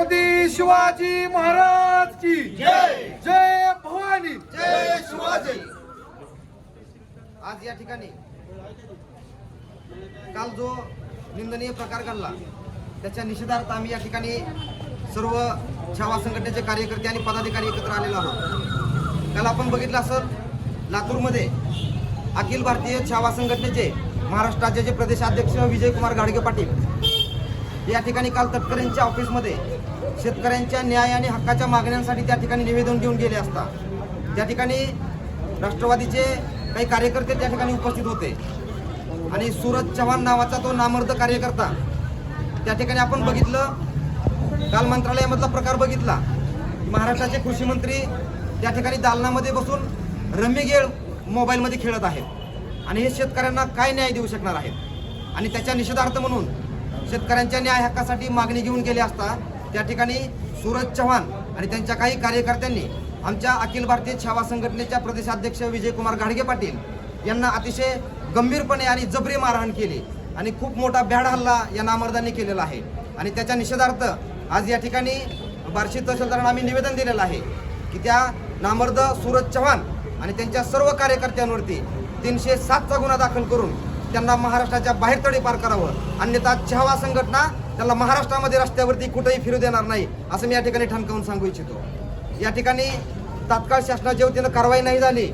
छत्रपती शिवाजी महाराज की जय! जय भवानी! जय शिवाजी! आज या ठिकाणी काल जो निंदनीय प्रकार घडला त्याच्या निषेधार्थ आम्ही या ठिकाणी सर्व छावा संघटनेचे कार्यकर्ते आणि पदाधिकारी एकत्र आलेलो आहोत. काल आपण बघितलं असं लातूरमध्ये अखिल भारतीय छावा संघटनेचे महाराष्ट्र राज्याचे प्रदेशाध्यक्ष विजयकुमार घाडगे पाटील या ठिकाणी काल तटकऱ्यांच्या ऑफिसमध्ये शेतकऱ्यांच्या न्याय आणि हक्काच्या मागण्यांसाठी त्या ठिकाणी निवेदन देऊन गेले असता. त्या ठिकाणी राष्ट्रवादीचे काही कार्यकर्ते त्या ठिकाणी उपस्थित होते. आणि सूरज चव्हाण नावाचा तो नामर्द कार्यकर्ता त्या ठिकाणी आपण बघितलं काल मंत्रालयामधला प्रकार बघितला. महाराष्ट्राचे कृषी मंत्री त्या ठिकाणी दालनामध्ये बसून रम्मी गेळ मोबाईलमध्ये खेळत आहेत. आणि हे शेतकऱ्यांना काय न्याय देऊ शकणार आहेत? आणि त्याच्या निषेधार्थ म्हणून शेतकऱ्यांच्या न्याय हक्कासाठी मागणी घेऊन गेले असता त्या ठिकाणी सूरज चव्हाण आणि त्यांच्या काही कार्यकर्त्यांनी आमच्या अखिल भारतीय छावा संघटनेच्या प्रदेशाध्यक्ष विजयकुमार घाडगे पाटील यांना अतिशय गंभीरपणे आणि जबरी मारहाण केली आणि खूप मोठा भ्याड हल्ला या नामर्दांनी केलेला आहे. आणि त्याच्या निषेधार्थ आज या ठिकाणी बार्शी तहसीलदारांना आम्ही निवेदन दिलेलं आहे की त्या नामर्द सूरज चव्हाण आणि त्यांच्या सर्व कार्यकर्त्यांवरती तीनशे सातचा गुन्हा दाखल करून त्यांना महाराष्ट्राच्या बाहेर तडीपार करावं. अन्यथा छावा संघटना त्यांना महाराष्ट्रामध्ये रस्त्यावरती कुठेही फिरू देणार नाही असं मी या ठिकाणी ठणकावून सांगू इच्छितो. या ठिकाणी तात्काळ शासनाच्या वतीनं कारवाई नाही झाली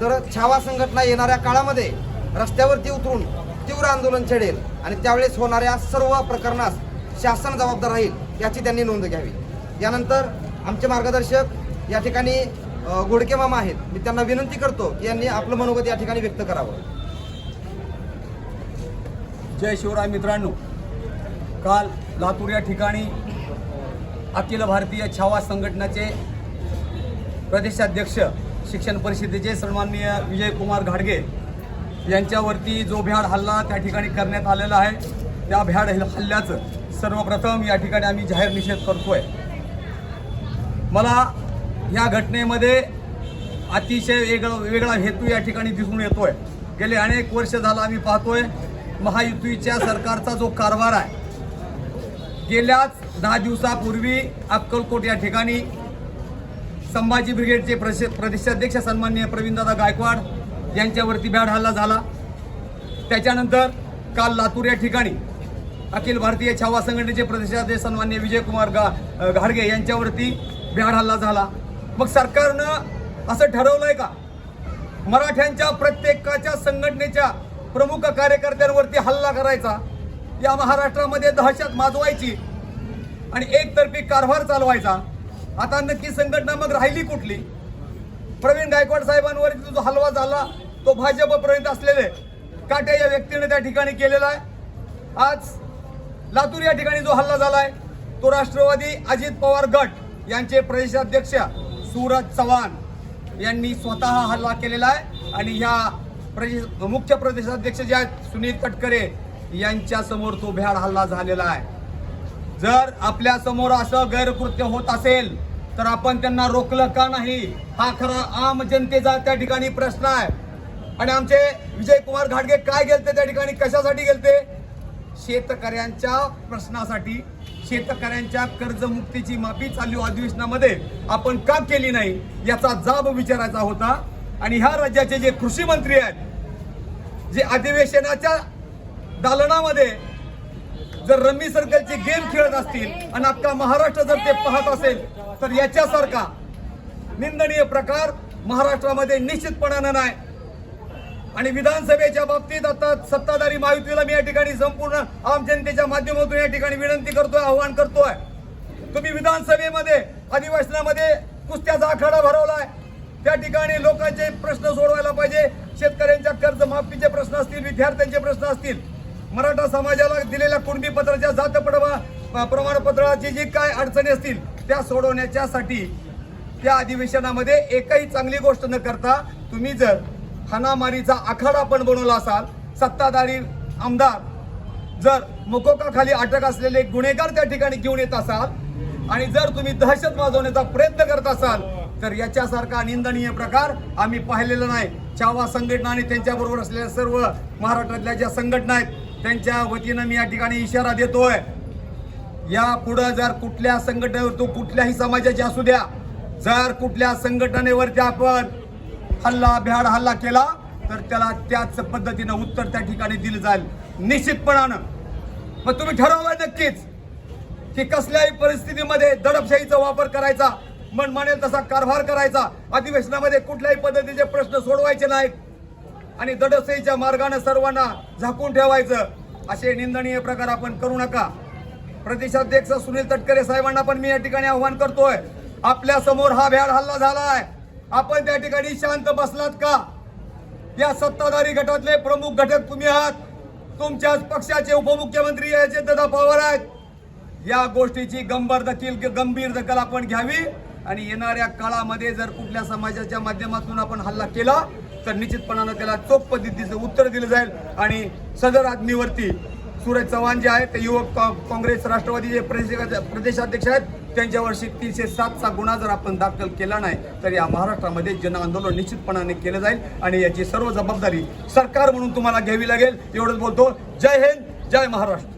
तर छावा संघटना येणाऱ्या काळामध्ये रस्त्यावरती उतरून तीव्र आंदोलन छेडेल आणि त्यावेळेस होणाऱ्या सर्व प्रकरणास शासन जबाबदार राहील याची त्यांनी नोंद घ्यावी. यानंतर आमचे मार्गदर्शक या ठिकाणी अ, मामा आहेत. मी त्यांना विनंती करतो की यांनी आपलं मनोगत या ठिकाणी व्यक्त करावं. जय शिवराय मित्रांनो काल लातूर या ठिकाणी अखिल भारतीय छावा संघटनाचे प्रदेशाध्यक्ष शिक्षण परिषदेचे सन्माननीय विजयकुमार घाडगे यांच्यावरती जो भ्याड हल्ला त्या ठिकाणी करण्यात आलेला आहे त्या भ्याड हल्ल्याचं सर्वप्रथम या ठिकाणी आम्ही जाहीर निषेध करतोय. मला या घटनेमध्ये अतिशय वेगळा वेगळा हेतू या ठिकाणी दिसून येतोय. गेले अनेक वर्ष झालं आम्ही पाहतोय. महायुतीच्या सरकारचा जो कारभार आहे गेल्याच दहा दिवसापूर्वी अक्कलकोट या ठिकाणी संभाजी ब्रिगेडचे प्रश प्रदेशाध्यक्ष सन्मान्य प्रवीणदादा गायकवाड यांच्यावरती भ्याड हल्ला झाला. त्याच्यानंतर काल लातूर या ठिकाणी अखिल भारतीय छावा संघटनेचे प्रदेशाध्यक्ष सन्मान्य विजयकुमार गा घाडगे यांच्यावरती भ्याड हल्ला झाला. मग सरकारनं असं ठरवलंय का? मराठ्यांच्या प्रत्येकाच्या संघटनेच्या प्रमुख कार्यकर्त्यांवरती हल्ला करायचा. या महाराष्ट्रामध्ये दहशत माजवायची. आणि एकतर्फी कारभार चालवायचा. आता नक्की संघटना मग राहिली कुठली? प्रवीण गायकवाड साहेबांवरती जो हलवा झाला तो भाजपपर्यंत असलेले काटे या व्यक्तीने त्या ठिकाणी केलेला आहे. आज लातूर या ठिकाणी जो हल्ला झालाय तो राष्ट्रवादी अजित पवार गट यांचे प्रदेशाध्यक्ष सूरज चव्हाण यांनी स्वतः हल्ला केलेला आहे. आणि ह्या प्रदेश मुख्य प्रदेशाध्यक्ष जे आहेत सुनील तटकरे यांच्यासमोर तो भ्याड हल्ला झालेला आहे. जर आपल्यासमोर असं गैरकृत्य होत असेल तर आपण त्यांना रोखलं का नाही? हा खरा आम जनतेचा त्या ठिकाणी प्रश्न आहे. आणि आमचे विजय कुमार घाटगे काय गेलते त्या ठिकाणी? कशासाठी गेलते? शेतकऱ्यांच्या प्रश्नासाठी शेतकऱ्यांच्या कर्जमुक्तीची माफी चालू अधिवेशनामध्ये आपण का केली नाही? याचा जाब विचारायचा होता. आणि ह्या राज्याचे जे कृषी मंत्री आहेत जे अधिवेशनाच्या दालनामध्ये जर रम्मी सर्कलचे गेम खेळत असतील आणि अख्खा महाराष्ट्र जर ते पाहत असेल तर याच्यासारखा निंदनीय प्रकार महाराष्ट्रामध्ये निश्चितपणानं नाही. आणि विधानसभेच्या बाबतीत आता सत्ताधारी महायुतीला मी या ठिकाणी संपूर्ण आम जनतेच्या माध्यमातून या ठिकाणी विनंती करतोय आव्हान करतोय. तुम्ही विधानसभेमध्ये अधिवेशनामध्ये कुस्त्याचा आखाडा भरवलाय. त्या ठिकाणी लोकांचे प्रश्न सोडवायला पाहिजे. शेतकऱ्यांच्या कर्जमाफीचे प्रश्न असतील विद्यार्थ्यांचे प्रश्न असतील. मराठा समाजाला दिलेल्या कुणबी पत्राच्या जात पडवा प्रमाणपत्राची जी काय अडचणी असतील त्या सोडवण्याच्यासाठी त्या अधिवेशनामध्ये एकही चांगली गोष्ट न करता तुम्ही जर हाणामारीचा आखाडा पण बनवला असाल सत्ताधारी आमदार जर मुकोकाखाली अटक असलेले गुन्हेगार त्या ठिकाणी घेऊन येत असाल आणि जर तुम्ही दहशत वाजवण्याचा प्रयत्न करत असाल तर याच्यासारखा निंदनीय प्रकार आम्ही पाहिलेला नाही. छावा संघटना आणि त्यांच्याबरोबर असलेल्या सर्व महाराष्ट्रातल्या ज्या संघटना आहेत त्यांच्या वतीनं मी या ठिकाणी इशारा देतोय. या पुढं जर कुठल्या संघटनेवर तो कुठल्याही समाजाची असू द्या जर कुठल्या संघटनेवरती आपण हल्ला भ्याड हल्ला केला तर त्याला त्याच पद्धतीनं उत्तर त्या ठिकाणी दिलं जाईल. निश्चितपणानं. मग तुम्ही ठरवलं नक्कीच की कसल्याही परिस्थितीमध्ये दडपशाहीचा वापर करायचा. मन मानेल तसा कारभार करायचा. अधिवेशनामध्ये कुठल्याही पद्धतीचे प्रश्न सोडवायचे नाहीत. आणि दडसईच्या मार्गाने सर्वांना झाकून ठेवायचं. असे निंदनीय प्रकार आपण करू नका. प्रदेशाध्यक्ष सुनील तटकरे साहेबांना पण मी या ठिकाणी आव्हान करतोय. आपल्यासमोर हा भ्याड हल्ला झालाय. आपण त्या ठिकाणी शांत बसलात का? या सत्ताधारी गटातले प्रमुख घटक तुम्ही आहात. तुमच्याच पक्षाचे उपमुख्यमंत्री याचे दादा पवार आहेत. या गोष्टीची गंभीर दखील गंभीर दखल आपण घ्यावी. आणि येणाऱ्या काळामध्ये जर कुठल्या समाजाच्या माध्यमातून आपण हल्ला केला तर निश्चितपणानं त्याला चोख पद्धतीचं उत्तर दिलं जाईल. आणि सदर आदमीवरती सूरज चव्हाण जे आहेत ते युवक काँग्रेस राष्ट्रवादीचे प्रदेश- प्रदेशाध्यक्ष आहेत त्यांच्यावरशी तीनशे सातचा गुन्हा जर आपण दाखल केला नाही तर या महाराष्ट्रामध्ये जन आंदोलन निश्चितपणाने केलं जाईल. आणि याची सर्व जबाबदारी सरकार म्हणून तुम्हाला घ्यावी लागेल. एवढंच बोलतो. जय हिंद जय महाराष्ट्र.